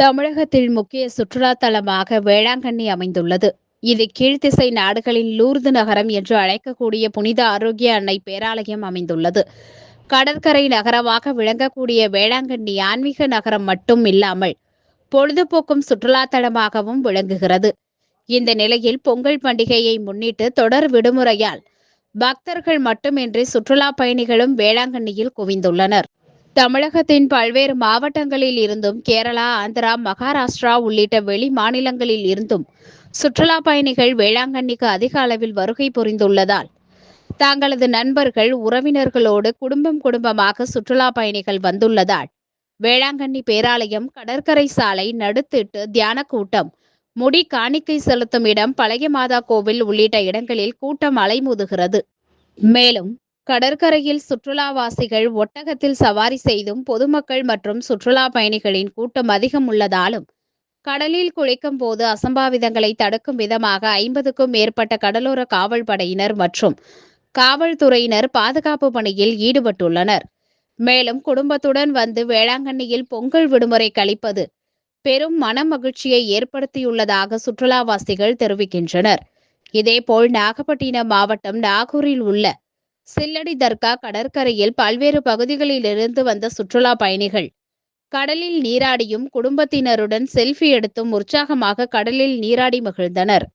தமிழகத்தில் முக்கிய சுற்றுலா தலமாக வேளாங்கண்ணி அமைந்துள்ளது. இது கீழ்த்திசை நாடுகளின் லூர்து நகரம் என்று அழைக்கக்கூடிய புனித ஆரோக்கிய அன்னை பேராலயம் அமைந்துள்ளது. கடற்கரை நகரமாக விளங்கக்கூடிய வேளாங்கண்ணி ஆன்மீக நகரம் மட்டும் இல்லாமல் பொழுதுபோக்கும் சுற்றுலா தலமாகவும் விளங்குகிறது. இந்த நிலையில் பொங்கல் பண்டிகையை முன்னிட்டு தொடர் விடுமுறையால் பக்தர்கள் மட்டுமின்றி சுற்றுலா பயணிகளும் வேளாங்கண்ணியில் குவிந்துள்ளனர். தமிழகத்தின் பல்வேறு மாவட்டங்களில் இருந்தும் கேரளா ஆந்திரா மகாராஷ்டிரா உள்ளிட்ட வெளி மாநிலங்களில் இருந்தும் சுற்றுலா பயணிகள் வேளாங்கண்ணிக்கு அதிக அளவில் வருகை புரிந்துள்ளதால் தங்களது நண்பர்கள் உறவினர்களோடு குடும்பம் குடும்பமாக சுற்றுலா பயணிகள் வந்துள்ளதால் வேளாங்கண்ணி பேராலயம் கடற்கரை சாலை நடுத்திட்டு தியான கூட்டம் முடி காணிக்கை செலுத்தும் இடம் பழைய மாதா கோவில் உள்ளிட்ட இடங்களில் கூட்டம் அலைமுதுகிறது. மேலும் கடற்கரையில் சுற்றுலாவாசிகள் ஒட்டகத்தில் சவாரி செய்தும் பொதுமக்கள் மற்றும் சுற்றுலா பயணிகளின் கூட்டம் அதிகம் உள்ளதாலும் கடலில் குளிக்கும் போது அசம்பாவிதங்களை தடுக்கும் விதமாக ஐம்பதுக்கும் மேற்பட்ட கடலோர காவல் படையினர் மற்றும் காவல்துறையினர் பாதுகாப்பு பணியில் ஈடுபட்டுள்ளனர். மேலும் குடும்பத்துடன் வந்து வேளாங்கண்ணியில் பொங்கல் விடுமுறை கழிப்பது பெரும் மன மகிழ்ச்சியை ஏற்படுத்தியுள்ளதாக சுற்றுலாவாசிகள் தெரிவிக்கின்றனர். இதேபோல் நாகப்பட்டினம் மாவட்டம் நாகூரில் உள்ள சில்லடி தர்கா கடற்கரையில் பல்வேறு பகுதிகளிலிருந்து வந்த சுற்றுலா பயணிகள். கடலில் நீராடியும் குடும்பத்தினருடன் செல்ஃபி எடுத்தும் உற்சாகமாக கடலில் நீராடி மகிழ்ந்தனர்.